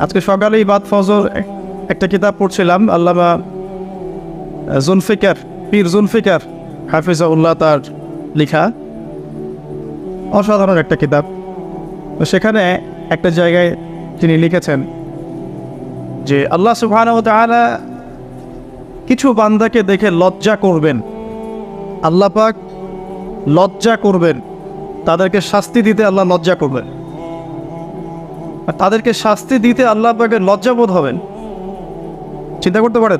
আজকে সকালেই বাদ ফজর একটা কিতাব পড়ছিলাম, আল্লামা জুলফিকার পীর জুলফিকার হাফিজাউল্লাহ তার লেখা। অসাধারণ একটা কিতাব। তো সেখানে একটা জায়গায় তিনি লিখেছেন যে, আল্লাহ তাআলা কিছু বান্দাকে দেখে লজ্জা করবেন। আল্লাহ পাক লজ্জা করবেন। তাদেরকে শাস্তি দিতে আল্লাহ লজ্জা করবেন। আর তাদেরকে শাস্তি দিতে আল্লাহ পাকে লজ্জাবোধ হবেন। চিন্তা করতে পারেন?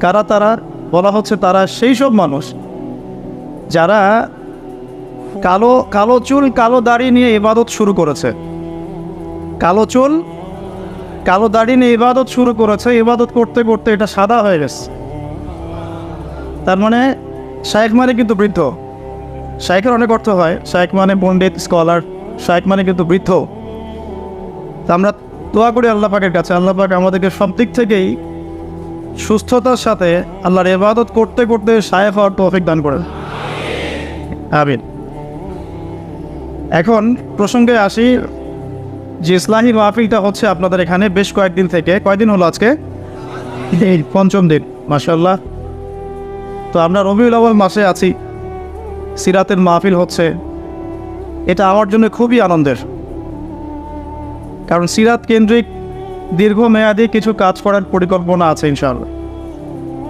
কারা তারা? বলা হচ্ছে তারা সেই সব মানুষ যারা কালো কালো চুল, কালো দাড়ি নিয়ে ইবাদত শুরু করেছে। কালো চুল, কালো দাড়ি নিয়ে ইবাদত শুরু করেছে। ইবাদত করতে করতে এটা সাদা হয়ে গেছে। তার মানে শায়েখ মানে কিন্তু বৃদ্ধ। শায়েখের অনেক অর্থ হয়। শায়েখ মানে পণ্ডিত, স্কলার। শায়েখ মানে কিন্তু বৃদ্ধ। তা আমরা দোয়া করি আল্লাহ পাকের কাছে। আল্লাহ পাক আমাদেরকে সব দিক থেকেই সুস্থতার সাথে আল্লাহর ইবাদত করতে করতে শায়েখ হওয়ার তৌফিক দান করেন আমিন। এখন প্রসঙ্গে আসি যে ইসলামী মাহফিলটা হচ্ছে আপনাদের এখানে বেশ কয়েকদিন থেকে। কয়দিন হলো আজকে? এই পঞ্চম দিন মাসাল্লাহ তো আমরা রবিউল আওয়াল মাসে আছি। সিরাতের মাহফিল হচ্ছে। এটা আমার জন্য খুবই আনন্দের। কারণ সিরাত কেন্দ্রিক দীর্ঘমেয়াদী কিছু কাজ করার পরিকল্পনা আছে, ইনশাআল্লাহ।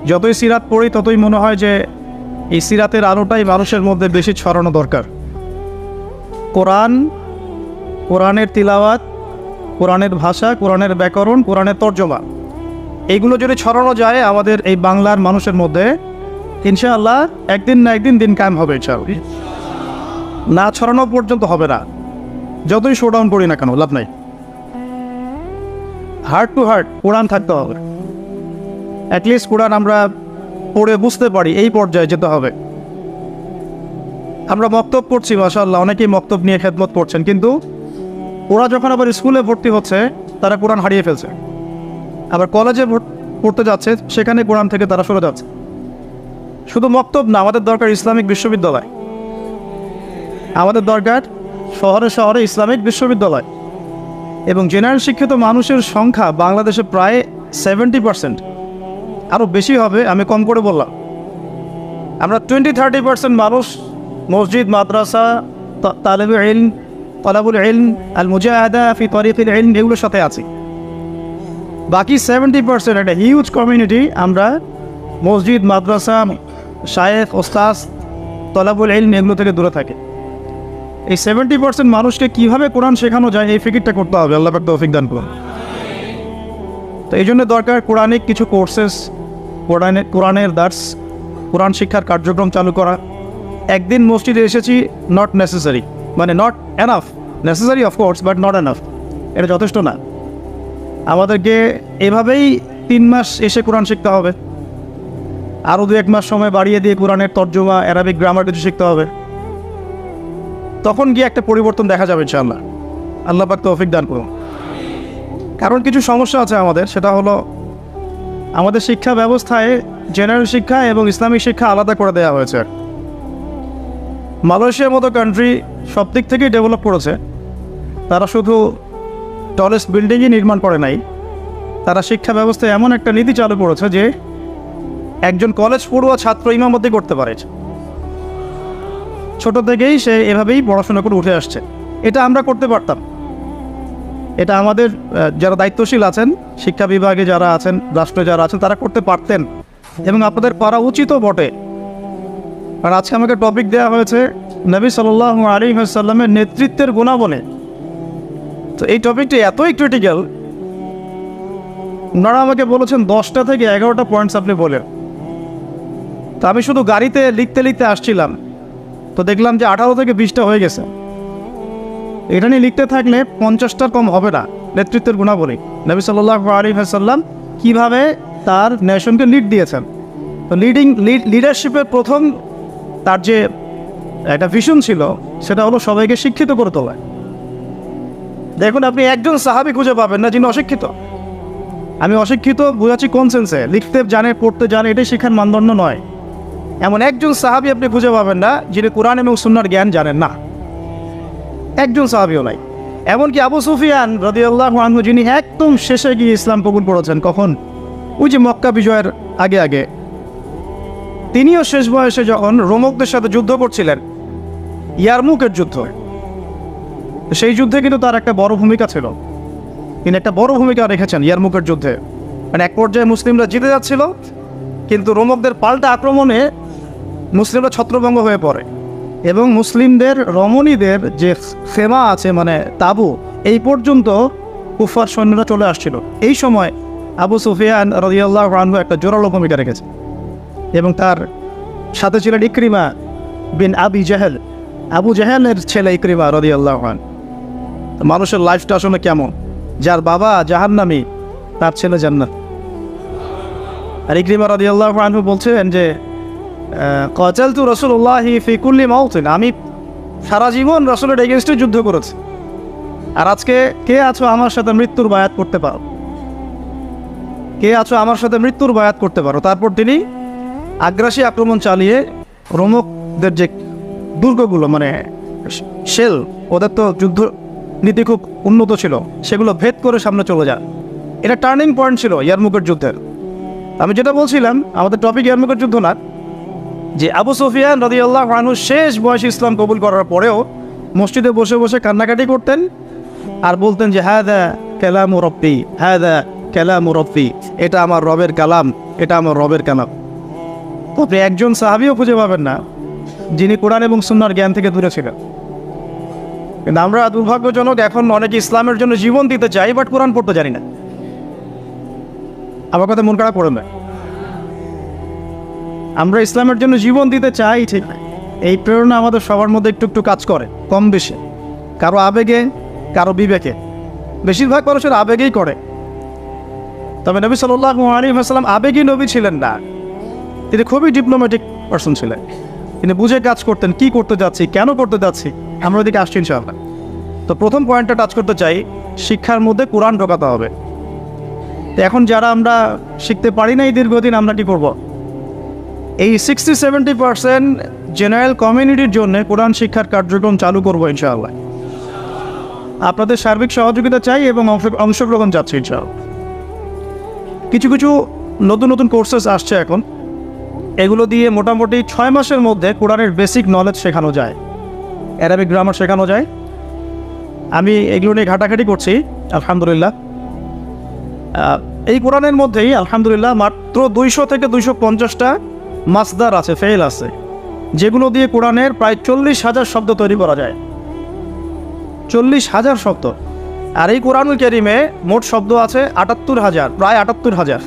যতই সিরাত পড়ি, ততই মনে হয় যে এই সিরাতের আলোটাই মানুষের মধ্যে বেশি ছড়ানো দরকার। কোরআন, কোরআনের তিলাওয়াত, কোরআনের ভাষা, কোরআনের ব্যাকরণ, কোরআনের তর্জমা, এইগুলো যদি ছড়ানো যায়, আমাদের এই বাংলার মানুষের মধ্যে, ইনশাআল্লাহ একদিন না একদিন দিন কায়েম হবে, ইনশাআল্লাহ। না ছড়ানো পর্যন্ত হবে না। যতই শোডাউন করি না কেন, লাভ নাই। হার্ট টু হার্ট কোরআন থাকতে হবে। অ্যাটলিস্ট কোরআন আমরা পড়ে বুঝতে পারি, এই পর্যায়ে যেতে হবে। আমরা মক্তব করছি মাসাল্লাহ অনেকেই মক্তব নিয়ে খেদমত করছেন, কিন্তু ওরা যখন আবার স্কুলে ভর্তি হচ্ছে, তারা কোরআন হারিয়ে ফেলছে। আবার কলেজে পড়তে যাচ্ছে, সেখানে কোরআন থেকে তারা সরে যাচ্ছে। শুধু মক্তব না, আমাদের দরকার ইসলামিক বিশ্ববিদ্যালয়। আমাদের দরকার শহরে শহরে ইসলামিক বিশ্ববিদ্যালয়। এবং জেনারেল শিক্ষিত মানুষের সংখ্যা বাংলাদেশে প্রায় সেভেন্টি পার্সেন্ট আরও বেশি হবে, আমি কম করে বললাম। আমরা টোয়েন্টি থার্টি পার্সেন্ট মানুষ, মসজিদ, মাদ্রাসা তালেবে ইলম, তলাবুল ইলম আল মুজাহাদা ফি তরিফিল ইলম, এগুলোর সাথে আছি। বাকি সেভেন্টি পার্সেন্ট একটা হিউজ কমিউনিটি আমরা মসজিদ, মাদ্রাসা শায়েফ ওস্তাজ তলাবুল ইলম, এগুলো থেকে দূরে থাকে। এই সেভেন্টি পার্সেন্ট মানুষকে কীভাবে কোরআন শেখানো যায়, এই ফিকিরটা করতে হবে। আল্লাহ পাক তৌফিক দান করুন। তো এই জন্য দরকার কোরআনিক কিছু কোর্সেস কোরআনের কোরআনের দার্স কোরআন শিক্ষার কার্যক্রম চালু করা। একদিন মসজিদে এসেছি নট নেসেসারি মানে not enough necessary of course but not enough এটা যথেষ্ট না। আমাদেরকে এভাবেই তিন মাস এসে কোরআন শিখতে হবে। আরও দু এক মাস সময় বাড়িয়ে দিয়ে কোরআনের তর্জমা অ্যারাবিক গ্রামার কিছু শিখতে হবে। তখন গিয়ে একটা পরিবর্তন দেখা যাবে, ইনশাআল্লাহ। আল্লাহ পাক তৌফিক দান করুন। কারণ কিছু সমস্যা আছে আমাদের, সেটা হলো আমাদের শিক্ষা ব্যবস্থায় জেনারেল শিক্ষা এবং ইসলামিক শিক্ষা আলাদা করে দেওয়া হয়েছে। মালয়েশিয়ার মতো কান্ট্রি সব দিক থেকেই ডেভেলপ করেছে। তারা শুধু টলেস্ট বিল্ডিংই নির্মাণ করে নাই, তারা শিক্ষা ব্যবস্থায় এমন একটা নীতি চালু করেছে যে একজন কলেজ পড়ুয়া ছাত্র ইমামতি করতে পারে। ছোট থেকেই সে এভাবেই পড়াশোনা করে উঠে আসছে। এটা আমরা করতে পারতাম। এটা আমাদের যারা দায়িত্বশীল আছেন, শিক্ষা বিভাগে যারা আছেন, রাষ্ট্রে যারা আছেন, তারা করতে পারতেন। এবং আপনাদের পারা উচিতও বটে। আর আজকে আমাকে টপিক দেওয়া হয়েছে, নবী সাল্লাহ আলী সাল্লামের নেতৃত্বের গুণাবনে তো এই টপিকটি এতই ক্রিটিক্যাল ওনারা আমাকে বলেছেন দশটা থেকে এগারোটা পয়েন্টস আপনি বলেন। তো আমি শুধু গাড়িতে লিখতে লিখতে আসছিলাম। তো দেখলাম যে আঠারো থেকে বিশটা হয়ে গেছে। এটা নিয়ে লিখতে থাকলে পঞ্চাশটার কম হবে না নেতৃত্বের গুণাবলী। নবী সাল্লাহ আলী কীভাবে তার নেশনকে লিড দিয়েছেন? তো লিড লিডারশিপের প্রথম তার যে একটা ভিশন ছিল, সেটা হলো সবাইকে শিক্ষিত করে তোলা। দেখুন, আপনি একজন সাহাবি খুঁজে পাবেন না যিনি অশিক্ষিত। আমি অশিক্ষিত বোঝাচ্ছি কোন সেন্সে লিখতে জানে, পড়তে জানে, এটাই শিক্ষার মানদণ্ড নয়। এমন একজন সাহাবি আপনি খুঁজে পাবেন না, যিনি কোরআন এবং সুন্নার জ্ঞান জানেন না। একজন সাহাবিও নাই। এমনকি আবু সুফিয়ান রদিয়াল্লাহ আনহু, যিনি একদম শেষে গিয়ে ইসলাম কবুল করেছেন, কখন? ওই যে মক্কা বিজয়ের আগে আগে। তিনিও শেষ বয়সে যখন রোমকদের সাথে যুদ্ধ করছিলেন, ইয়ারমুকের যুদ্ধ। সেই যুদ্ধে কিন্তু তার একটা বড় ভূমিকা ছিল। তিনি একটা বড় ভূমিকা রেখেছেন ইয়ারমুকের যুদ্ধে। মানে এক পর্যায়ে মুসলিমরা জিতে যাচ্ছিল, কিন্তু রোমকদের পাল্টা আক্রমণে মুসলিমরা ছত্রভঙ্গ হয়ে পড়ে। এবং মুসলিমদের, রমণীদের যে ফেমা আছে মানে তাবু, এই পর্যন্ত কুফার সৈন্যরা চলে আসছিল। এই সময় আবু সুফিয়ান রদিয়াল্লাহ আনহু একটা জোরালো ভূমিকা রেখেছে। এবং তার সাথে ছিলেন ইক্রিমা বিন আবি জাহেল। আবু জাহেলের ছেলে ইক্রিমা রদিয়াল্লাহ আন মানুষের লাইফটা আসলে কেমন? যার বাবা জাহান্নামি, তার ছেলে জান্নাত। আর ইক্রিমা রদিয়াল্লাহ আনহু বলছিলেন যে কচাল তু রসুল্লাহ ফিকুল্লি মাউতিন। আমি সারা জীবন রসুলের এগেনস্টে যুদ্ধ করেছি। আর আজকে কে আছো আমার সাথে মৃত্যুর বায়াত করতে পারো? কে আছো আমার সাথে মৃত্যুর বায়াত করতে পারো? তারপর তিনি আগ্রাসী আক্রমণ চালিয়ে রোমকদের যে দুর্গগুলো মানে শেল, ওদের তো যুদ্ধ নীতি খুব উন্নত ছিল, সেগুলো ভেদ করে সামনে চলে যায়। এটা টার্নিং পয়েন্ট ছিল ইয়ারমুকের যুদ্ধের। আমি যেটা বলছিলাম, আমাদের টপিক ইয়ারমুকের যুদ্ধ না। যে আবু সুফিয়ান রদি আল্লাহ মানুষ শেষ বয়সে ইসলাম কবুল করার পরেও মসজিদে বসে বসে কান্নাকাটি করতেন আর বলতেন যে হ্যাঁ দা কেলাম রব্বি হ্যাঁ দা কেলাম রব্বি, এটা আমার রবের কালাম, এটা আমার রবের কালাম। আপনি একজন সাহাবিও খুঁজে পাবেন না, যিনি কোরআন এবং সুন্নার জ্ঞান থেকে দূরে ছিলেন। কিন্তু আমরা দুর্ভাগ্যজনক এখন অনেকে ইসলামের জন্য জীবন দিতে চাই, বাট কোরআন পড়তে জানি না। আমার কথা মন খারাপ করে না। আমরা ইসলামের জন্য জীবন দিতে চাই, ঠিক এই প্রেরণা আমাদের সবার মধ্যে একটু একটু কাজ করে, কম বেশি। কারও আবেগে, কারও বিবেকে। বেশিরভাগ মানুষের আবেগেই করে। তবে নবী সাল্লাহ আবেগী নবী ছিলেন না। তিনি খুবই ডিপ্লোম্যাটিক পার্সন ছিলেন। তিনি বুঝে কাজ করতেন কি করতে যাচ্ছি, কেন করতে যাচ্ছি। আমরা ওদিকে আসছি ইনশাআল্লাহ। তো প্রথম পয়েন্টটা টাচ করতে চাই, শিক্ষার মধ্যে কোরআন ঢোকাতে হবে। তো এখন যারা আমরা শিখতে পারি না এই দীর্ঘদিন, আমরা কি করব? এই সিক্সটি সেভেন্টি পার্সেন্ট জেনারেল কমিউনিটির জন্য কোরআন শিক্ষার কার্যক্রম চালু করব ইনশাআল্লাহ। আপনাদের সার্বিক সহযোগিতা চাই এবং অংশ- অংশগ্রহণ চাচ্ছি ইনশাআল্লাহ। কিছু কিছু নতুন নতুন কোর্সেস আসছে এখন। এগুলো দিয়ে মোটামুটি ছয় মাসের মধ্যে কোরআনের বেসিক নলেজ শেখানো যায়। অ্যারাবিক গ্রামার শেখানো যায়। আমি এগুলো নিয়ে ঘাটাঘাটি করছি, আলহামদুলিল্লাহ। এই কোরআনের মধ্যেই আলহামদুলিল্লাহ মাত্র দুইশো থেকে দুইশো পঞ্চাশটা মাসদার আছে ফেল আছে। যেগুলো দিয়ে কোরআনের প্রায় চল্লিশ হাজার শব্দ তৈরি করা যায়। চল্লিশ হাজার শব্দ। আর এই কোরআনুল কেরিমে মোট শব্দ আছে আটাত্তর হাজার, প্রায় আটাত্তর হাজার।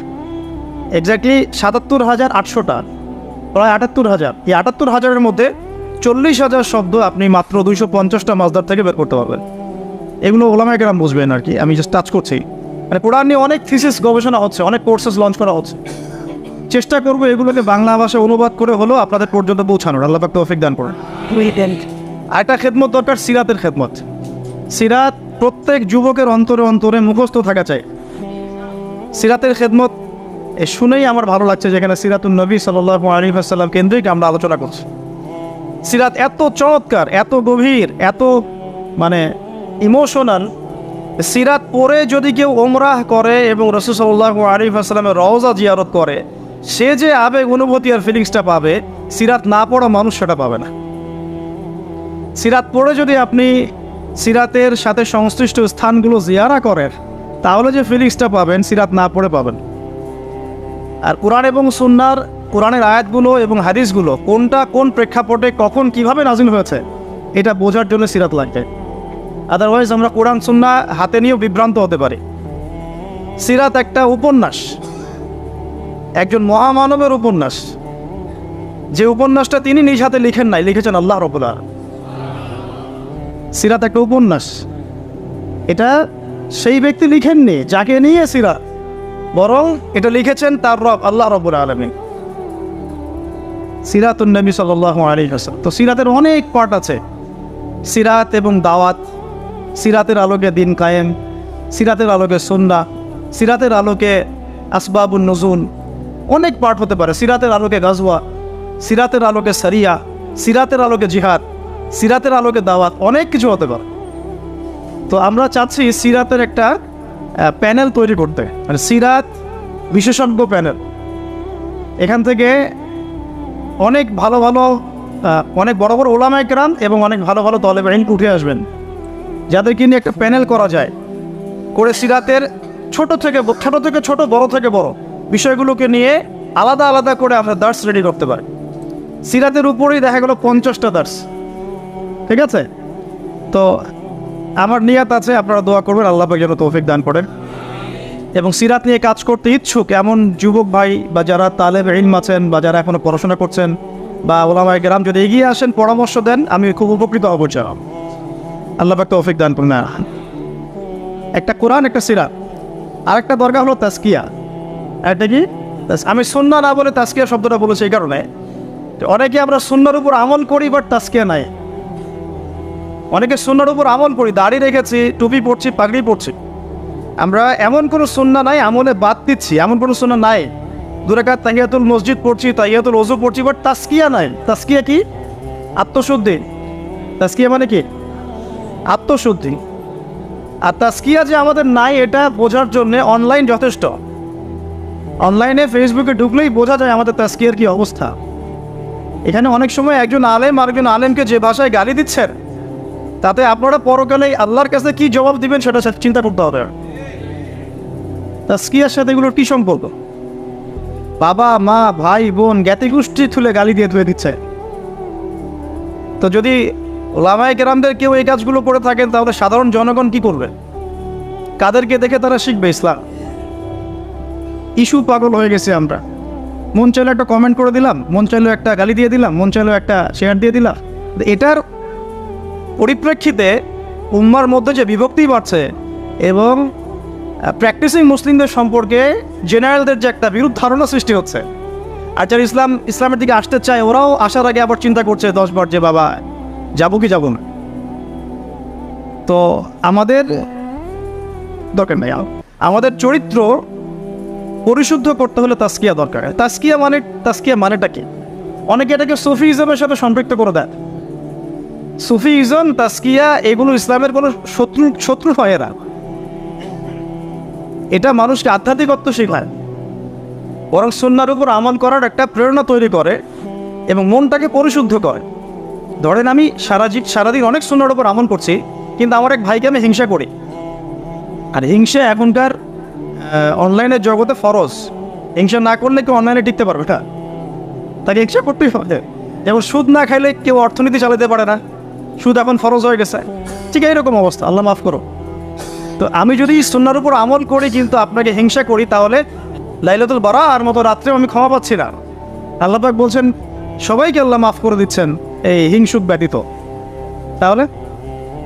এক্স্যাক্টলি সাতাত্তর হাজার আটশোটা, প্রায় আটাত্তর হাজার। এই আটাত্তর হাজারের মধ্যে চল্লিশ হাজার শব্দ আপনি মাত্র দুইশো পঞ্চাশটা মাসদার থেকে বের করতে পারবেন। এগুলো ওলামায় কেরাম বুঝবেন আর কি, আমি জাস্ট টাচ করছি। মানে কোরআন নিয়ে অনেক থিসিস গবেষণা হচ্ছে, অনেক কোর্সেস লঞ্চ করা হচ্ছে। চেষ্টা করব এগুলোকে বাংলা ভাষায় অনুবাদ করে হলেও আপনাদের পর্যন্ত পৌঁছানোর। আল্লাহ পাক তৌফিক দান করেন। আরেকটা খেদমত দরকার সিরাতের খেদমত। সিরাত প্রত্যেক যুবকের অন্তরে অন্তরে মুখস্থ থাকা চাই। সিরাতের খেদমত এ শুনেই আমার ভালো লাগছে যেখানে সিরাতুল নবী সাল্লাহ আলী আসাল্লাম কেন্দ্রিক আমরা আলোচনা করছি। সিরাত এত চমৎকার এত গভীর এত মানে ইমোশনাল। সিরাত পরে যদি কেউ ওমরাহ করে এবং রসুল সাল্লাহ আরিফ আসসালামের রওজা জিয়ারত করে সে যে আবেগ অনুভূতি আর ফিলিংসটা পাবে, সিরাত না পড়া মানুষ সেটা পাবে না। সিরাত পড়ে যদি আপনি সিরাতের সাথে সংশ্লিষ্ট স্থানগুলো জিয়ারা করেন, তাহলে যে ফিলিংসটা পাবেন, সিরাত না পড়ে পাবেন। আর কোরআন এবং সুন্নার, কোরআনের আয়াতগুলো এবং হাদিসগুলো কোনটা কোন প্রেক্ষাপটে কখন কীভাবে নাজিল হয়েছে, এটা বোঝার জন্য সিরাত লাগবে। আদারওয়াইজ আমরা কোরআন, সুন্না হাতে নিয়েও বিভ্রান্ত হতে পারি। সিরাত একটা উপন্যাস। একজন মহামানবের উপন্যাস। যে উপন্যাসটা তিনি নিজ হাতে লিখেন নাই, লিখেছেন আল্লাহ রবুল্লাহ সিরাত একটা উপন্যাস। এটা সেই ব্যক্তি লিখেননি, যাকে নিয়ে সিরাত, বরং এটা লিখেছেন তার রব আল্লাহ রবুল আলমী সিরাতুন নবী আলী হাসান তো সিরাতের অনেক পার্ট আছে। সিরাত এবং দাওয়াত, সিরাতের আলোকে দিন কায়েম, সিরাতের আলোকে সন্না সিরাতের আলোকে আসবাবুন নজুন অনেক পার্ট হতে পারে। সিরাতের আলোকে গাজওয়া, সিরাতের আলোকে সারিয়া, সিরাতের আলোকে জিহাদ, সিরাতের আলোকে দাওয়াত, অনেক কিছু হতে পারে। তো আমরা চাচ্ছি সিরাতের একটা প্যানেল তৈরি করতে। মানে সিরাত বিশেষজ্ঞ প্যানেল। এখান থেকে অনেক ভালো ভালো অনেক বড় বড় ওলামায় কেরাম এবং অনেক ভালো ভালো দলে বাহিনী উঠে আসবেন। যাদেরকে নিয়ে একটা প্যানেল করা যায়। করে সিরাতের ছোট থেকে ছোট থেকে ছোট, বড় থেকে বড়। বিষয়গুলোকে নিয়ে আলাদা আলাদা করে আমরা দার্স রেডি করতে পারি। সিরাতের উপরেই দেখা গেল পঞ্চাশটা দার্স। ঠিক আছে? তো আমার নিয়াত আছে, আপনারা দোয়া করবেন, আল্লাহ পাক যেন তৌফিক দান করেন। এবং সিরাত নিয়ে কাজ করতে ইচ্ছুক এমন যুবক ভাই বা যারা তালেব ইলম আছেন বা যারা এখনও পড়াশোনা করছেন বা ওলামায় গ্রাম যদি এগিয়ে আসেন, পরামর্শ দেন, আমি খুব উপকৃত হব চাই আল্লাহ পাক তৌফিক দান করুন। একটা কোরআন, একটা সিরাত। আরেকটা দরকার হলো তাস্কিয়া একটা কি? আমি সুন্না না বলে তাস্কিয়া শব্দটা বলেছি এই কারণে। অনেকে আমরা সুন্নার উপর আমল করি বাট তাস্কিয়া নাই। অনেকে সুন্নার উপর আমল করি দাড়ি রেখেছি টুপি পড়ছি পাগড়ি পড়ছি আমরা এমন কোনো সুন্না নাই আমলে বাদ দিচ্ছি এমন কোনো সুন্না নাই। দুরাকাত তাহিয়াতুল মসজিদ পড়ছি তাহিয়াতুল ওজু পড়ছি বাট তাস্কিয়া নাই। তাস্কিয়া কি? আত্মশুদ্ধি তাস্কিয়া মানে কি? আত্মশুদ্ধি আর তাস্কিয়া যে আমাদের নাই এটা বোঝার জন্য অনলাইন যথেষ্ট। অনলাইনে ফেসবুকে ঢুকলেই বোঝা যায় আমাদের তাস্কিয়ার কি অবস্থা। এখানে অনেক সময় একজন আলেম আরেকজন আলেমকে যে ভাষায় গালি দিচ্ছেন, তাতে আপনারা পরকালে আল্লাহর কাছে কি জবাব দিবেন সেটা চিন্তা করতে হবে। তাস্কিয়ার সাথে এগুলোর কি সম্পর্ক? বাবা, মা, ভাই, বোন জ্ঞাতি গোষ্ঠী তুলে গালি দিয়ে ধুয়ে দিচ্ছে। তো যদি লামায় কেরামদের কেউ এই কাজগুলো করে থাকেন, তাহলে সাধারণ জনগণ কি করবে? কাদেরকে দেখে তারা শিখবে ইসলাম? ইস্যু পাগল হয়ে গেছে আমরা। মন চাইলে একটা কমেন্ট করে দিলাম, মন চাইলে একটা গালি দিয়ে দিলাম, মন চাইলে একটা শেয়ার দিয়ে দিলাম। এটার পরিপ্রেক্ষিতে উম্মার মধ্যে যে বিভক্তি বাড়ছে এবং প্র্যাকটিসিং মুসলিমদের সম্পর্কে জেনারেলদের যে একটা বিরুদ্ধ ধারণা সৃষ্টি হচ্ছে আর যারা ইসলাম, ইসলামের দিকে আসতে চায়, ওরাও আসার আগে আবার চিন্তা করছে দশবার যে, বাবা, যাব কি যাব না? তো আমাদের, দরকার নেই, আমাদের চরিত্র পরিশুদ্ধ করতে হলে তাস্কিয়া দরকার। তাস্কিয়া মানে তাস্কিয়া মানেটা কি? অনেকে এটাকে সুফি ইজমের সাথে সম্পৃক্ত করে দেয়। সুফি ইজম তাস্কিয়া এগুলো ইসলামের কোনো শত্রু শত্রু হয় এরা। এটা মানুষকে আধ্যাত্মিকত্ব শেখায়। বরং সন্ন্যার উপর আমল করার একটা প্রেরণা তৈরি করে এবং মনটাকে পরিশুদ্ধ করে। ধরেন আমি সারা সারাদিন অনেক সন্ন্যার উপর আমল করছি, কিন্তু আমার এক ভাইকে আমি হিংসা করি। আর হিংসা এখনকার অনলাইনের জগতে ফরজ। হিংসা না করলে কেউ অনলাইনে টিকতে পারবে না। তাকে হিংসা করতেই হবে। যেমন সুদ না খাইলে কেউ অর্থনীতি চালাতে পারে না। সুদ এখন ফরজ হয়ে গেছে। ঠিক এইরকম অবস্থা। আল্লাহ মাফ করো তো আমি যদি সন্ন্যার উপর আমল করি কিন্তু আপনাকে হিংসা করি, তাহলে লাইলাতুল বারা আর মতো রাত্রেও আমি ক্ষমা পাচ্ছি না। আল্লাহ আল্লাপাক বলছেন, সবাইকে আল্লাহ মাফ করে দিচ্ছেন এই হিংসুক ব্যতীত। তাহলে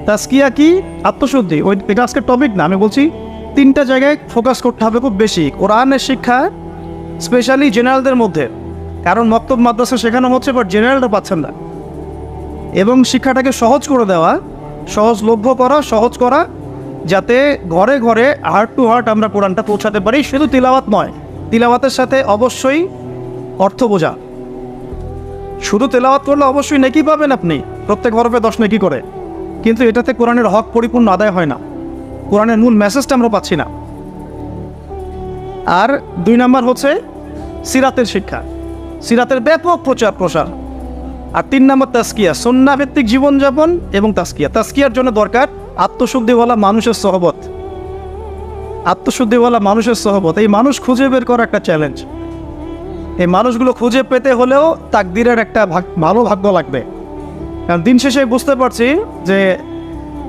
তাস্কিয়া কি? আত্মশুদ্ধি। ওই এটা আজকের টপিক না। আমি বলছি তিনটা জায়গায় ফোকাস করতে হবে খুব বেশি। কোরআনের শিক্ষা স্পেশালি জেনারেলদের মধ্যে। কারণ মক্তব মাদ্রাসা শেখানো হচ্ছে বাট জেনারেলরা পাচ্ছেন না। এবং শিক্ষাটাকে সহজ করে দেওয়া, সহজলভ্য করা, সহজ করা, যাতে ঘরে ঘরে হার্ট টু হার্ট আমরা কোরআনটা পৌঁছাতে পারি। শুধু তিলাওয়াত নয়, তিলাওয়াতের সাথে অবশ্যই অর্থ বোঝা। শুধু তেলাওয়াত করলে অবশ্যই নেকি পাবেন আপনি। প্রত্যেক হরফে দশ নেকি করে। কিন্তু এটাতে কোরআনের হক পরিপূর্ণ আদায় হয় না। কোরআনের মূল মেসেজটা আমরা পাচ্ছি না। আর দুই নাম্বার হচ্ছে সিরাতের শিক্ষা। সিরাতের ব্যাপক প্রচার প্রসার। আর তিন নম্বর তাস্কিয়া সন্না ভিত্তিক জীবনযাপন এবং তাস্কিয়া তাস্কিয়ার জন্য দরকার আত্মশুদ্ধিওয়ালা মানুষের সহবত। আত্মশুদ্ধিওয়ালা মানুষের সহবত। এই মানুষ খুঁজে বের করা একটা চ্যালেঞ্জ এই মানুষগুলো খুঁজে পেতে হলেও তাকদিরের একটা ভালো ভাগ্য লাগবে। কারণ দিন শেষে বুঝতে পারছি যে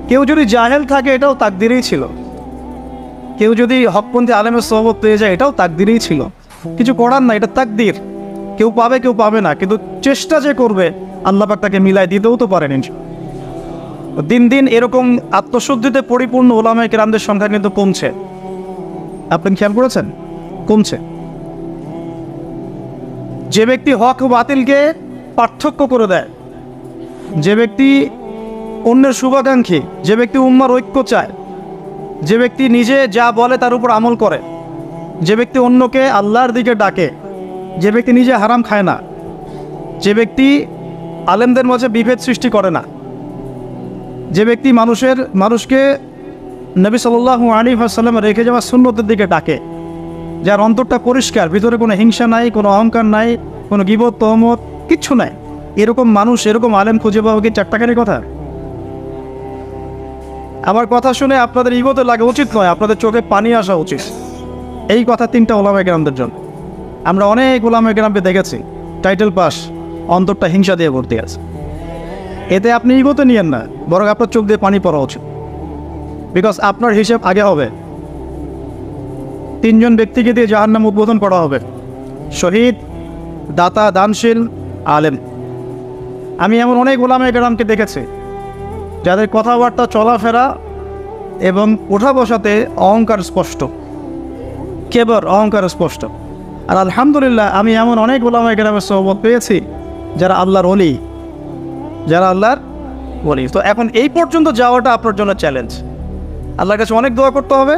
কেউ যদি জাহেল থাকে, এটাও তাকদিরেই ছিল। কেউ যদি হকপন্থী আলেমের সহবত পেয়ে যায়, এটাও তাকদিরেই ছিল। কিছু করার না এটা তাকদির। কেউ পাবে কেউ পাবে না, কিন্তু চেষ্টা যে করবে, আল্লাহ পাক তাকে মিলাই দিতেও তো পারেন দিন দিন এরকম আত্মশুদ্ধিতে পরিপূর্ণ ওলামায় কেরামদের সংখ্যা কিন্তু কমছে। আপনি খেয়াল করেছেন? কমছে। যে ব্যক্তি হক বাতিলকে পার্থক্য করে দেয়, যে ব্যক্তি অন্যের শুভাকাঙ্ক্ষী, যে ব্যক্তি উম্মার ঐক্য চায়, যে ব্যক্তি নিজে যা বলে তার উপর আমল করে, যে ব্যক্তি অন্যকে আল্লাহর দিকে ডাকে, যে ব্যক্তি নিজে হারাম খায় না, যে ব্যক্তি আলেমদের মাঝে বিভেদ সৃষ্টি করে না, যে ব্যক্তি মানুষের, মানুষকে নবী সাল্লাহ আলী সাল্লাম রেখে যাওয়া শূন্যতের দিকে ডাকে, যার অন্তরটা পরিষ্কার, ভিতরে কোনো হিংসা নাই, কোনো অহংকার নাই, কোনো গিবত, তহমত, কিচ্ছু নাই। এরকম মানুষ, এরকম আলেম খুঁজে পাওয়া কি চারটাখানি কথা? আমার কথা শুনে আপনাদের ইগোতে লাগা উচিত নয়, আপনাদের চোখে পানি আসা উচিত। এই কথা তিনটা ওলামা গ্রামদের জন্য। আমরা অনেক ওলামা গ্রামকে দেখেছি। টাইটেল পাস, অন্তরটা হিংসা দিয়ে ভর্তি আছে। এতে আপনি ইগোতে নিয়েন না, বরং আপনার চোখ দিয়ে পানি পড়া উচিত। বিকজ আপনার হিসেব আগে হবে। তিনজন ব্যক্তিকে দিয়ে জাহান্নাম উদ্বোধন করা হবে। শহীদ, দাতা দানশীল, আলেম। আমি এমন অনেক গোলামে গ্রামকে দেখেছি। যাদের কথাবার্তা চলাফেরা এবং ওঠা বসাতে অহংকার স্পষ্ট। কেবল অহংকার স্পষ্ট। আর আলহামদুলিল্লাহ, আমি এমন অনেক গোলামে গ্রামের সহবত পেয়েছি যারা আল্লাহর অলি যারা আল্লাহর বলি তো এখন এই পর্যন্ত যাওয়াটা আপনার জন্য চ্যালেঞ্জ আল্লাহর কাছে অনেক দোয়া করতে হবে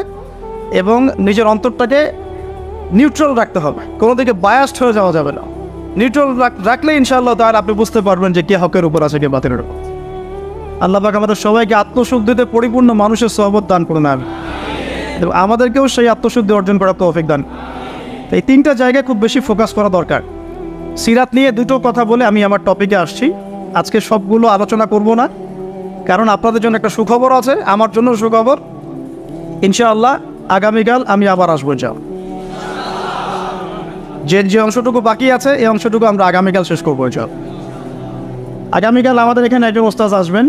এবং নিজের অন্তরটাকে নিউট্রাল রাখতে হবে। কোনো দিকে বায়াস্ট হয়ে যাওয়া যাবে না। নিউট্রাল রাখলে ইনশাআল্লাহ তাহলে আপনি বুঝতে পারবেন যে কে হকের উপর আছে, কে বাতিলের উপর। আল্লাহ পাক আমাদের সবাইকে আত্মশুদ্ধিতে পরিপূর্ণ মানুষের সহবত দান করুন আমি এবং আমাদেরকেও সেই আত্মশুদ্ধি অর্জন করার তৌফিক দান। এই তিনটা জায়গায় খুব বেশি ফোকাস করা দরকার। সিরাত নিয়ে দুটো কথা বলে আমি আমার টপিকে আসছি। আজকে সবগুলো আলোচনা করব না। কারণ আপনাদের জন্য একটা সুখবর আছে, আমার জন্য সুখবর। ইনশাআল্লাহ আগামীকাল আমি আবার আসব যাও যে যে অংশটুকু বাকি আছে, এই অংশটুকু আমরা আগামীকাল শেষ করব যাও আগামীকাল আমাদের এখানে একজন ওস্তাজ আসবেন।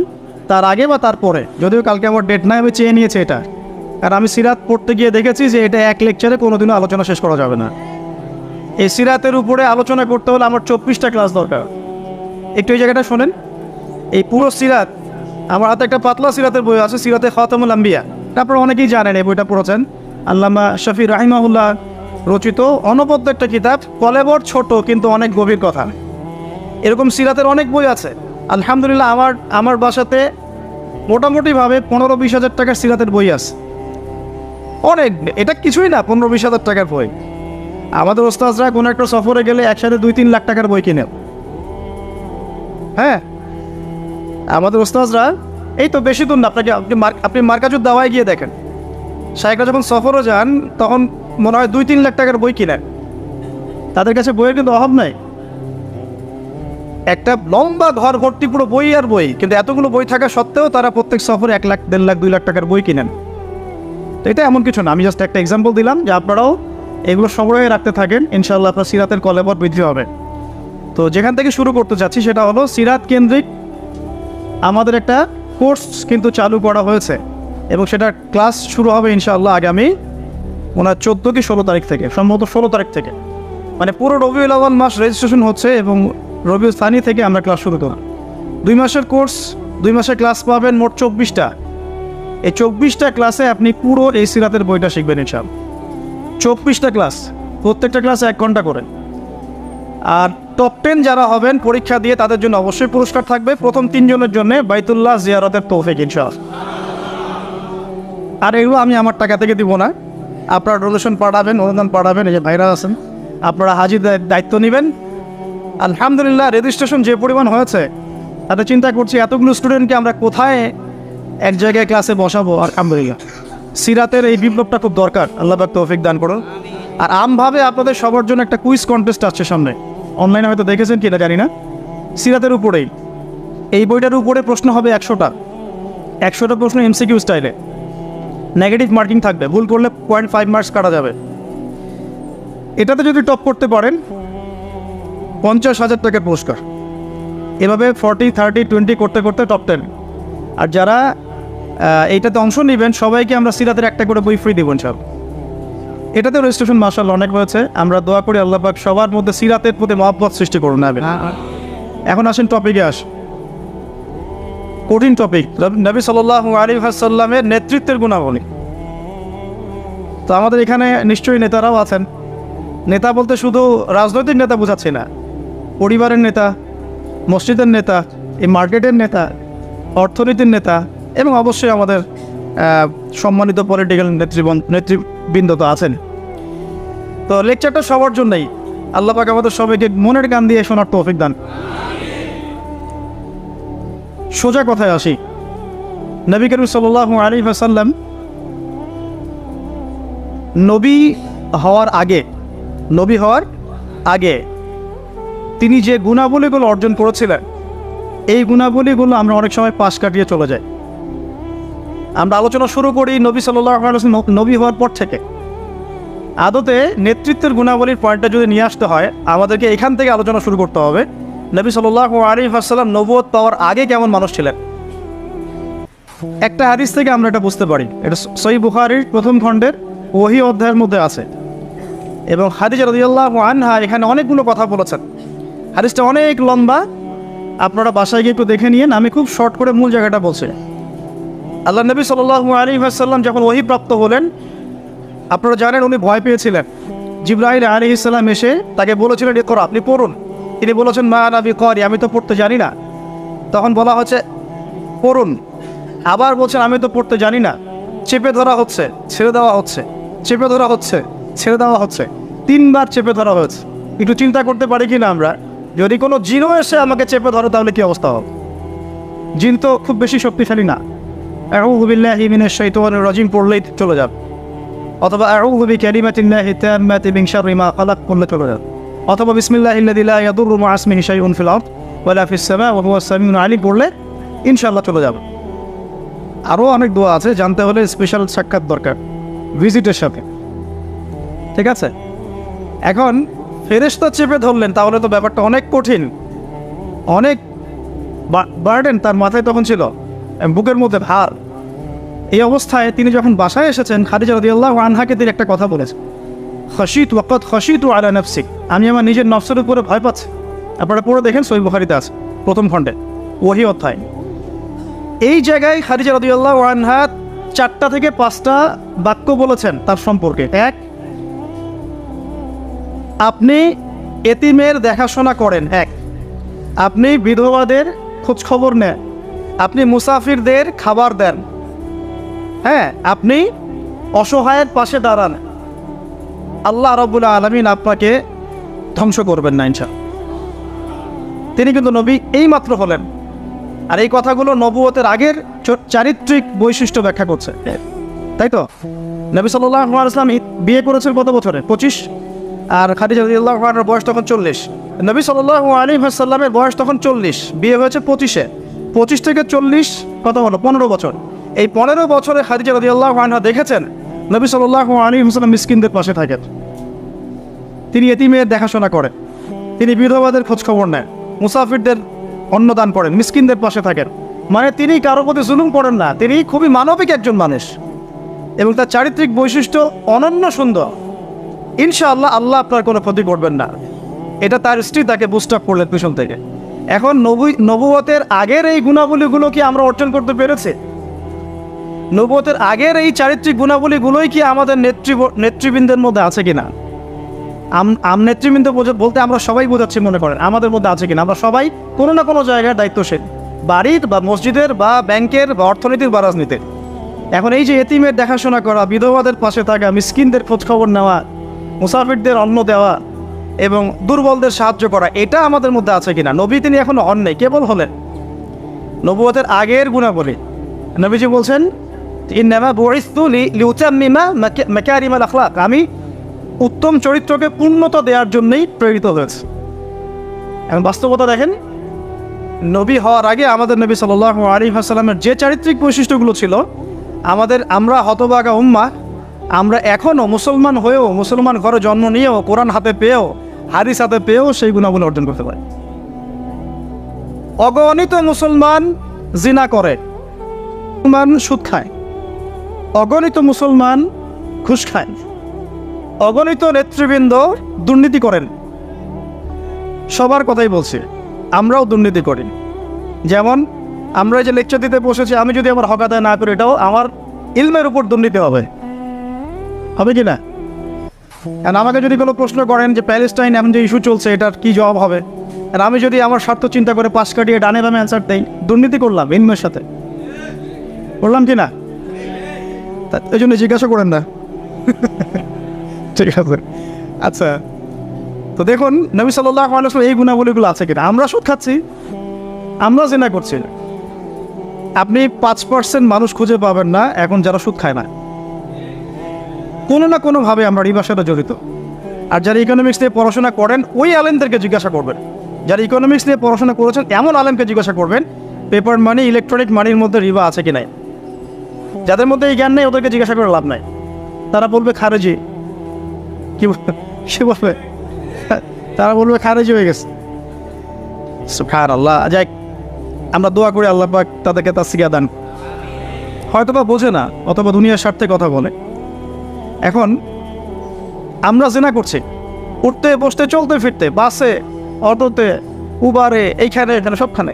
তার আগে বা তারপরে যদিও কালকে আমার ডেট নাই, আমি চেয়ে নিয়েছি এটা। আর আমি সিরাত পড়তে গিয়ে দেখেছি যে এটা এক লেকচারে কোনোদিনও আলোচনা শেষ করা যাবে না। এই সিরাতের উপরে আলোচনা করতে হলে আমার চব্বিশটা ক্লাস দরকার। একটু এই জায়গাটা শোনেন। এই পুরো সিরাত, আমার হাতে একটা পাতলা সিরাতের বই আছে, সিরাতে খাতামুল আম্বিয়া। আপনারা অনেকেই জানেন, এই বইটা পড়েছেন। আল্লামা শফি রাহিমাহুল্লাহ রচিত অনবদ্য একটা কিতাব, কলেবর ছোট কিন্তু অনেক গভীর কথা। এরকম সিরাতের অনেক বই আছে। আলহামদুলিল্লাহ, আমার আমার বাসাতে মোটামুটিভাবে পনেরো বিশ হাজার টাকার সিরাতের বই আছে। অনেক, এটা কিছুই না পনেরো বিশ হাজার টাকার বই। আমাদের ওস্তাজরা কোনো একটা সফরে গেলে একসাথে দুই তিন লাখ টাকার বই কিনে। হ্যাঁ? আমাদের ওস্তাজরা এই তো বেশি দূর না, আপনাকে, আপনি আপনি মার্কাজুর দাওয়ায় গিয়ে দেখেন। শাহেকরা যখন সফরও যান, তখন মনে হয় দুই তিন লাখ টাকার বই কিনেন। তাদের কাছে বইয়ের কিন্তু অভাব নাই। একটা লম্বা ঘর ভর্তি পুরো বই আর বই, কিন্তু এতগুলো বই থাকা সত্ত্বেও তারা প্রত্যেক সফরে এক লাখ, দেড় লাখ, দুই লাখ টাকার বই কিনেন। তো এটা এমন কিছু না, আমি জাস্ট একটা এক্সাম্পল দিলাম যে আপনারাও এগুলো সংগ্রহে রাখতে থাকেন, ইনশাআল্লাহ আপনার সিরাতের কলেবর বৃদ্ধি হবে। তো যেখান থেকে শুরু করতে চাচ্ছি সেটা হলো সিরাত কেন্দ্রিক আমাদের একটা কোর্স কিন্তু চালু করা হয়েছে এবং সেটা ক্লাস শুরু হবে ইনশাআল্লাহ আগামী ওনার চোদ্দ কি ষোলো তারিখ থেকে, সম্ভবত ষোলো তারিখ থেকে। মানে পুরো রবিউল আওয়াল মাস রেজিস্ট্রেশন হচ্ছে এবং রবিউল সানি থেকে আমরা ক্লাস শুরু করব দুই মাসের কোর্স দুই মাসের ক্লাস পাবেন মোট চব্বিশটা। এই চব্বিশটা ক্লাসে আপনি পুরো এই সিরাতের বইটা শিখবেন ইনশাল চব্বিশটা ক্লাস প্রত্যেকটা ক্লাসে এক ঘণ্টা করে। আর টপ টেন যারা হবেন, পরীক্ষা দিয়ে তাদের জন্য অবশ্যই পুরস্কার থাকবে। প্রথম তিনজনের জন্য বাইতুল্লাহ জিয়ারতের তৌফিক ইনশাল আর এগুলো আমি আমার টাকা থেকে দিব না। আপনারা ডোনেশন পাঠাবেন, অনুদান পাঠাবেন, এই যে ভাইরা আছেন, আপনারা হাজির দায়- দায়িত্ব নেবেন। আলহামদুলিল্লাহ রেজিস্ট্রেশন যে পরিমাণ হয়েছে, তাতে চিন্তা করছি এতগুলো স্টুডেন্টকে আমরা কোথায় এক জায়গায় ক্লাসে বসাবো? আলহামদুলিল্লাহ। সিরাতের এই বিপ্লবটা খুব দরকার। আল্লাহ পাক তৌফিক দান করুন। আর আমভাবে আপনাদের সবার জন্য একটা কুইজ কন্টেস্ট আসছে সামনে। অনলাইনে হয়তো দেখেছেন কিনা জানি না। সিরাতের উপরেই। এই বইটার উপরে প্রশ্ন হবে একশোটা। একশোটা প্রশ্ন এমসিকিউ স্টাইলে নেগেটিভ মার্কিং থাকবে। ভুল করলে পয়েন্ট ফাইভ মার্কস কাটা যাবে। এটাতে যদি টপ করতে পারেন পঞ্চাশ হাজার টাকার পুরস্কার। এভাবে ফর্টি থার্টি টোয়েন্টি করতে করতে টপ টেন আর যারা এইটাতে অংশ নেবেন সবাইকে আমরা সিরাতের একটা করে বই ফ্রি দেবো সব এটাতে রেজিস্ট্রেশন মার্শাল অনেক হয়েছে আমরা দোয়া করি আল্লাহ পাক সবার মধ্যে সিরাতের প্রতি মহব্বত সৃষ্টি করুন না এখন আসেন টপিকে আস কঠিন টপিক নবী সাল্লাহ আলী সাল্লামের নেতৃত্বের গুণাবলী। তো আমাদের এখানে নিশ্চয়ই নেতারাও আছেন। নেতা বলতে শুধু রাজনৈতিক নেতা বোঝাচ্ছি না। পরিবারের নেতা, মসজিদের নেতা, এই মার্কেটের নেতা, অর্থনীতির নেতা এবং অবশ্যই আমাদের সম্মানিত পলিটিক্যাল নেতৃবৃন্দ নেতৃবৃন্দ তো আছেন। তো লেকচারটা সবার জন্যই আল্লাহ পাক আমাদের সবাইকে মনের গান দিয়ে শোনার তৌফিক দান। সোজা কথায় আসি। নবী করিম সাল্লাহ আলী সাল্লাম নবী হওয়ার আগে, নবী হওয়ার আগে তিনি যে গুণাবলীগুলো অর্জন করেছিলেন, এই গুণাবলীগুলো আমরা অনেক সময় পাশ কাটিয়ে চলে যাই। আমরা আলোচনা শুরু করি নবী সাল্লাহ নবী হওয়ার পর থেকে। আদতে নেতৃত্বের গুণাবলীর পয়েন্টটা যদি নিয়ে আসতে হয়, আমাদেরকে এখান থেকে আলোচনা শুরু করতে হবে, নবী সাল্লাহ আলী আসসালাম নবুয়ত পাওয়ার আগে কেমন মানুষ ছিলেন? একটা হাদিস থেকে আমরা এটা বুঝতে পারি। এটা সই বুখারির প্রথম খণ্ডের ওহি অধ্যায়ের মধ্যে আছে। এবং হাদিজা রদিয়াল্লাহ আনহা এখানে অনেকগুলো কথা বলেছেন। হাদিসটা অনেক লম্বা। আপনারা বাসায় গিয়ে একটু দেখে নিন আমি খুব শর্ট করে মূল জায়গাটা বলছি। আল্লাহ নবী সাল্লাহ আলী আসাল্লাম যখন ওহি প্রাপ্ত হলেন, আপনারা জানেন উনি ভয় পেয়েছিলেন। জিব্রাহিল আলী ইসলাম এসে তাকে বলেছিলেন এ করো আপনি পড়ুন। তিনি বলেছেন, মা নাবি করি আমি তো পড়তে জানি না। তখন বলা হচ্ছে, পড়ুন। আবার বলছেন, আমি তো পড়তে জানি না। চেপে ধরা হচ্ছে, ছেড়ে দেওয়া হচ্ছে, চেপে ধরা হচ্ছে, ছেড়ে দেওয়া হচ্ছে। তিনবার চেপে ধরা হয়েছে। একটু চিন্তা করতে পারি কি না আমরা? যদি কোনো জিনও এসে আমাকে চেপে ধরে, তাহলে কি অবস্থা হবে? জিন তো খুব বেশি শক্তিশালী না। শাইতানির রাজিম, পড়লেই চলে যাবে। অথবা আউযু বিকালিমাতিল্লাহি তাম্মাতি মিন শাররি মা খালাক, পড়লে চলে যাবে। অথবা বিসমিল্লাহিল্লাযী লা ইয়াদুররু মা ওয়া আলিম, পড়লে ইনশাআল্লাহ চলে যাবে। আরও অনেক দোয়া আছে, জানতে হলে স্পেশাল সাক্ষাৎ দরকার ভিজিটের সাথে। ঠিক আছে? এখন ফেরেশতা চেপে ধরলেন, তাহলে তো ব্যাপারটা অনেক কঠিন। অনেক বার্ডেন তার মাথায় তখন ছিল বুকের মধ্যে ভার। এই অবস্থায় তিনি যখন বাসায় এসেছেন, খাদিজা রদিয়াল্লাহ আনহাকে তিনি একটা কথা বলেছেন। খসিত ওয়াকত খসিত আলা নফসিক। আমি আমার নিজের নফসের উপরে ভয় পাচ্ছি। আপনারা পড়ে দেখেন সই বুখারিতে আছে, প্রথম খণ্ডে, ওহি অধ্যায়। এই জায়গায় খাদিজা রদিয়াল্লাহ আনহা চারটা থেকে পাঁচটা বাক্য বলেছেন তার সম্পর্কে। এক আপনি এতিমের দেখাশোনা করেন, এক। আপনি বিধবাদের খোঁজখবর নেন। আপনি মুসাফিরদের খাবার দেন। হ্যাঁ আপনি অসহায়ের পাশে দাঁড়ান। আল্লাহ রবুল্লা আলমিন আপনাকে ধ্বংস করবেন না ইনশা তিনি কিন্তু নবী এই মাত্র হলেন। আর এই কথাগুলো নবুয়তের আগের চারিত্রিক বৈশিষ্ট্য ব্যাখ্যা করছে। তাই তো? নবী সাল্লাহ ইসলাম বিয়ে করেছেন কত বছরে? পঁচিশ? আর খাদিজা রাদিয়াল্লাহু বয়স তখন চল্লিশ। নবী সাল্লাহ আলী সাল্লামের বয়স তখন চল্লিশ। বিয়ে হয়েছে পঁচিশে। পঁচিশ থেকে চল্লিশ কত হলো? পনেরো বছর। এই পনেরো বছরে খাদিজা রদিয়াল্লাহ আনহা দেখেছেন নবী সাল্লাহ আলী হাসাল্লাম মিসকিনদের পাশে থাকেন। তিনি এতিমের দেখাশোনা করেন। তিনি বিধবাদের খোঁজখবর নেন। মুসাফিরদের অন্নদান করেন মিসকিনদের পাশে থাকেন। মানে তিনি কারও প্রতি জুলুম করেন না। তিনি খুবই মানবিক একজন মানুষ। এবং তার চারিত্রিক বৈশিষ্ট্য অনন্য সুন্দর। ইনশাআল্লাহ আল্লাহ আপনার কোনো ক্ষতি করবেন না। এটা তার স্ত্রী তাকে বুস্ট আপ করলেন পিছন থেকে। এখন নবী, নবুয়তের আগের এই গুণাবলীগুলো কি আমরা অর্জন করতে পেরেছি? নবুয়তের আগের এই চারিত্রিক গুণাবলীগুলোই কি আমাদের নেতৃ নেতৃবৃন্দের মধ্যে আছে কিনা? আম আম নেতৃবৃন্দ বলতে আমরা সবাই বোঝাচ্ছি মনে করেন, আমাদের মধ্যে আছে কিনা? আমরা সবাই কোনো না কোনো জায়গায় দায়িত্বশীল। বাড়ির বা মসজিদের বা ব্যাংকের বা অর্থনীতির বা রাজনীতির। এখন এই যে এতিমের দেখাশোনা করা, বিধবাদের পাশে থাকা, মিসকিনদের খোঁজখবর নেওয়া মুসাফিরদের অন্ন দেওয়া এবং দুর্বলদের সাহায্য করা, এটা আমাদের মধ্যে আছে কিনা? নবী তিনি এখন হন নেই কেবল হলেন? নবুয়তের আগের গুণাবলী। নবীজি বলছেন আখলাক। আমি উত্তম চরিত্রকে পূর্ণতা দেওয়ার জন্যই প্রেরিত হয়েছে। এখন বাস্তবতা দেখেন, নবী হওয়ার আগে আমাদের নবী সাল আলী হাসালামের যে চারিত্রিক বৈশিষ্ট্যগুলো ছিল, আমাদের আমরা হতবাগা উম্মা আমরা এখনও মুসলমান হয়েও, মুসলমান ঘরে জন্ম নিয়েও, কোরআন হাতে পেয়েও, হাদিস হাতে পেয়েও সেই গুণাগুলো অর্জন করতে পারি। অগণিত মুসলমান জিনা করে, মুসলমান সুদ খায়, অগণিত মুসলমান ঘুষ খায়, অগণিত নেতৃবৃন্দ দুর্নীতি করেন। সবার কথাই বলছি, আমরাও দুর্নীতি করি। যেমন, আমরা যে লেকচার দিতে বসেছি, আমি যদি আমার হক আদায় না করি, এটাও আমার ইলমের উপর দুর্নীতি হবে। হবে কি না? আর আমাকে যদি কোনো প্রশ্ন করেন যে প্যালেস্টাইন এমন যে ইস্যু চলছে, এটার কি জবাব হবে? আর আমি যদি আমার স্বার্থ চিন্তা করে পাশ কাটিয়ে ডানে বামে অ্যান্সার দেই, দুর্নীতি করলাম ইলমের সাথে। করলাম কি না? এই জন্য জিজ্ঞাসা করেন না। ঠিক আছে। আচ্ছা তো দেখুন, নবী সাল্লাহ আলাইসলাম এই গুণাবলীগুলো আছে কিনা? আমরা সুদ খাচ্ছি, আমরা জেনা করছি। আপনি পাঁচ পার্সেন্ট মানুষ খুঁজে পাবেন না, এখন যারা সুদ খায় না। কোনো না কোনোভাবে আমরা রিবার সাথে জড়িত। আর যারা ইকোনমিক্স নিয়ে পড়াশোনা করেন, ওই আলেমদেরকে জিজ্ঞাসা করবেন। যারা ইকোনমিক্স নিয়ে পড়াশোনা করেছেন, এমন আলেমকে জিজ্ঞাসা করবেন পেপার মানি ইলেকট্রনিক মানির মধ্যে রিবা আছে কি নাই। যাদের মধ্যে এই জ্ঞান নেই, ওদেরকে জিজ্ঞাসা করে লাভ নাই। তারা বলবে, খারেজি। কি কি বলবে, তারা বলবে, খারেজি হয়ে গেছে। খার আল্লাহ যাই আমরা দোয়া করি আল্লাহ পাক তাদেরকে তার সিগা দান হয়তো বা বোঝে না, অথবা দুনিয়ার স্বার্থে কথা বলে। এখন আমরা জেনা করছি, উঠতে, বসতে, চলতে, ফিরতে, বাসে, অটোতে, উবারে, এইখানে, এখানে, সবখানে।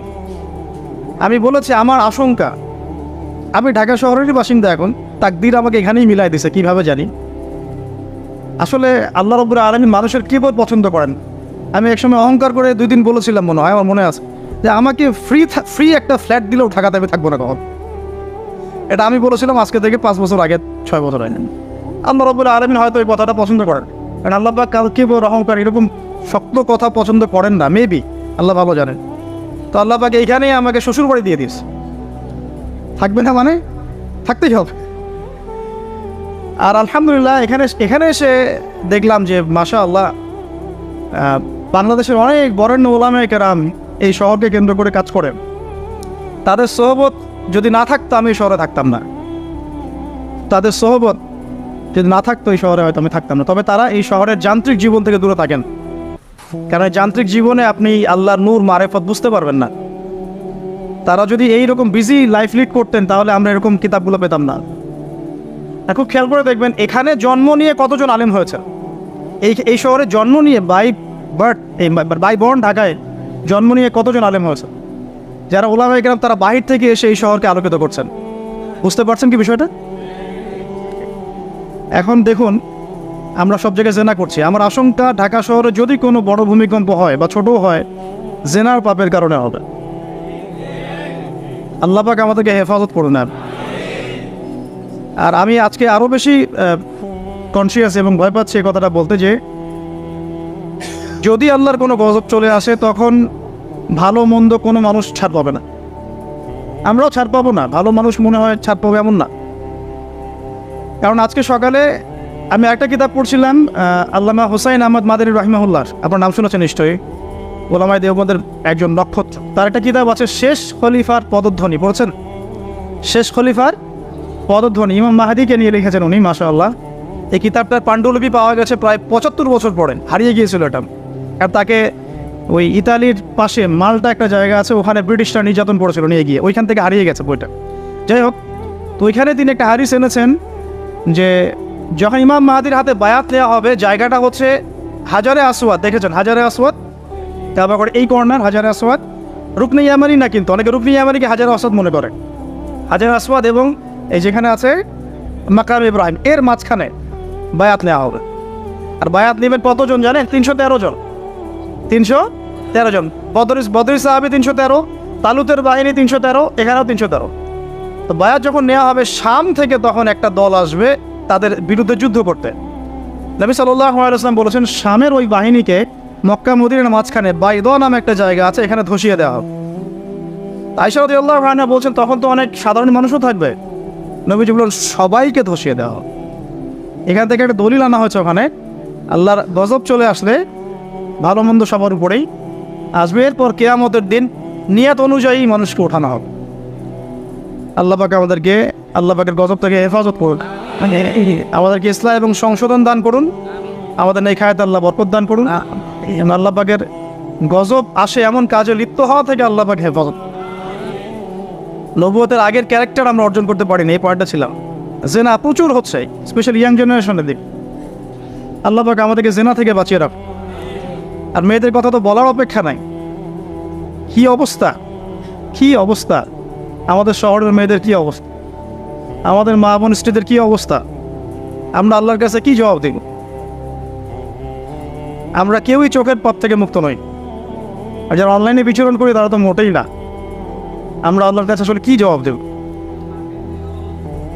আমি বলেছি, আমার আশঙ্কা, আমি ঢাকা শহরেরই বাসিন্দা এখন, তাকদির আমাকে এখানেই মিলাই দিছে, কীভাবে জানি। আসলে আল্লাহ রব্বুর আলমী মানুষের কিবোর্ড পছন্দ করেন? আমি একসময় অহংকার করে দুই দিন বলেছিলাম মনে হয়, আমার মনে আছে, যে আমাকে ফ্রি ফ্রি একটা ফ্ল্যাট দিলেও ঢাকাতে আমি থাকব না কখন। এটা আমি বলেছিলাম আজকে থেকে পাঁচ বছর আগে, ছয় বছর আগে। আল্লাহ রব্বুল আলমিন হয়তো এই কথাটা পছন্দ করেন। কারণ আল্লাহ কাউকে বড় অহংকার এরকম শক্ত কথা পছন্দ করেন না মেবি আল্লাহ ভালো জানেন। তো আল্লাহ পাক এইখানেই আমাকে শ্বশুর বাড়ি দিয়ে দিস থাকবে না মানে? থাকতেই হবে। আর আলহামদুলিল্লাহ, এখানে এখানে এসে দেখলাম যে মাশা আল্লাহ বাংলাদেশের অনেক বরেণ্য ওলামে কেরাম এই শহরকে কেন্দ্র করে কাজ করে। তাদের সহবত যদি না থাকতো, আমি শহরে থাকতাম না। তাদের সহবত যদি না থাকতো এই শহরে হয়তো আমি থাকতাম না। তবে তারা এই শহরের যান্ত্রিক জীবন থেকে দূরে থাকেন। কারণ যান্ত্রিক জীবনে আপনি আল্লাহর নূর, মারেফত বুঝতে পারবেন না। তারা যদি এই রকম বিজি লাইফ লিড করতেন, তাহলে আমরা এরকম কিতাবগুলো পেতাম না। খুব খেয়াল করে দেখবেন, এখানে জন্ম নিয়ে কতজন আলেম হয়েছে। এই এই শহরে জন্ম নিয়ে বাই বার্থ এই বাই বর্ন ঢাকায় জন্ম নিয়ে কতজন আলেম হয়েছে। যারা ওলামা গেলাম তারা বাহির থেকে এসে এই শহরকে আলোকিত করছেন। বুঝতে পারছেন কি বিষয়টা? এখন দেখুন, আমরা সব জায়গায় জেনা করছি। আমার আশঙ্কা, ঢাকা শহরে যদি কোনো বড় ভূমিকম্প হয় বা ছোটও হয়, জেনার পাপের কারণে হবে। আল্লাহ পাক আমাদেরকে হেফাজত করুন নেন। আর আমি আজকে আরও বেশি কনসিয়াস এবং ভয় পাচ্ছি এই কথাটা বলতে যে, যদি আল্লাহর কোনো গজব চলে আসে, তখন ভালো মন্দ কোনো মানুষ ছাড় পাবে না। আমরাও ছাড় পাবো না। ভালো মানুষ মনে হয় ছাড় পাবে এমন না। কারণ আজকে সকালে আমি একটা কিতাব পড়ছিলাম আল্লামা হোসাইন আহমদ মাদারি রহিমাহুল্লাহ আপনার নাম শুনেছেন নিশ্চয়ই। ওলামাই দেওবন্দের একজন নক্ষত্র। তার একটা কিতাব আছে, শেষ খলিফার পদধ্বনি। বলছেন শেষ খলিফার পদধ্বনি। ইমাম মাহাদিকে নিয়ে লিখেছেন উনি মাশা আল্লাহ এই কিতাবটার পাণ্ডুলিপি পাওয়া গেছে প্রায় পঁচাত্তর বছর পরে হারিয়ে গিয়েছিল এটা। আর তাকে ওই ইতালির পাশে মালটা একটা জায়গা আছে, ওখানে ব্রিটিশরা নির্যাতন করেছিল নিয়ে গিয়ে। ওইখান থেকে হারিয়ে গেছে বইটা। যাই হোক, তো ওইখানে তিনি একটা হারিস এনেছেন যে যখন ইমাম মাহাদির হাতে বায়াত নেওয়া হবে, জায়গাটা হচ্ছে হাজারে আসওয়াদ। দেখেছেন? হাজারে আসওয়াদ। তারপর করে এই কর্নার হাজারে আসওয়াদ। রুকনি ইয়ামারি না কিন্তু, অনেকে রুকনি ইয়ামানিকে হাজারে আসওয়াদ মনে করে। হাজার আসওয়াদ এবং এই যেখানে আছে মাকাম ইব্রাহিম, এর মাঝখানে বায়াত নেওয়া হবে। আর বায়াত নেবেন কতজন জানেন? তিনশো তেরো জন। তিনশো তেরো জন। বদরিস বদরিস সাহাবি তিনশো তেরো, তালুতের বাহিনী তিনশো তেরো, এখানেও তিনশো তেরো। তো বায়াত যখন নেওয়া হবে, শাম থেকে তখন একটা দল আসবে তাদের বিরুদ্ধে যুদ্ধ করতে। নবী সাল্লাম বলেছেন, শামের ওই বাহিনীকে মক্কা মদিনের মাঝখানে বাইদ নামে একটা জায়গা আছে, এখানে ধসিয়ে দেওয়া হবে আইসারদ আল্লাহ রানা বলছেন, তখন তো অনেক সাধারণ মানুষও থাকবে। নবীজি বললেন, সবাইকে ধসিয়ে দেওয়া হবে এখান থেকে একটা দলিল আনা হয়েছে ওখানে। আল্লাহর গজব চলে আসলে ভালো মন্দ সবার উপরেই আসবে। এরপর কেয়ামতের দিন নিয়ত অনুযায়ী মানুষকে ওঠানো হবে। আল্লাহ আমাদেরকে, আল্লাহ পাকের গজব থেকে হেফাজত করুন। আমাদেরকে ইসলাম এবং সংশোধন দান করুন। আমাদের নেই খায়াত আল্লাহ বরকত দান করুন। আল্লাহ পাকের গজব আসে এমন কাজে লিপ্ত হওয়া থেকে আল্লাহ পাক হেফাজত। নবুয়তের আগের ক্যারেক্টার আমরা অর্জন করতে পারিনি, এই পয়েন্টটা ছিলাম। জেনা প্রচুর হচ্ছে স্পেশালি ইয়াং জেনারেশনের দিক। আল্লাহ আমাদেরকে জেনা থেকে বাঁচিয়ে রাখ আর মেয়েদের কথা তো বলার অপেক্ষা নাই। কি অবস্থা? কি অবস্থা? আমাদের শহরের মেয়েদের কি অবস্থা? আমাদের মা বোন স্ত্রীদের কি অবস্থা? আমরা আল্লাহর কাছে কি জবাব দিব? আমরা কেউই চোখের পথ থেকে মুক্ত নই। আর যারা অনলাইনে বিচরণ করি, তারা তো মোটেই না। আমরা আল্লাহর কাছে আসলে কি জবাব দেব?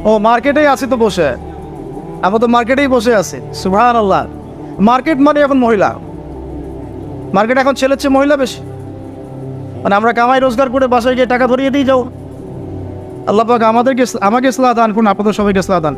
ও, মার্কেটেই আছি তো বসে। আমরা তো মার্কেটেই বসে আছি। সুভান আল্লাহ মার্কেট মানে এখন মহিলা। মার্কেট এখন ছেলের চেয়ে মহিলা বেশি। মানে আমরা কামাই, রোজগার করে বাসায় গিয়ে টাকা ধরিয়ে দিয়ে যাও আল্লাহ আমাদেরকে আমাকে ইসলাহ দান করুন আপনাদের সবাইকে ইসলাহ দান।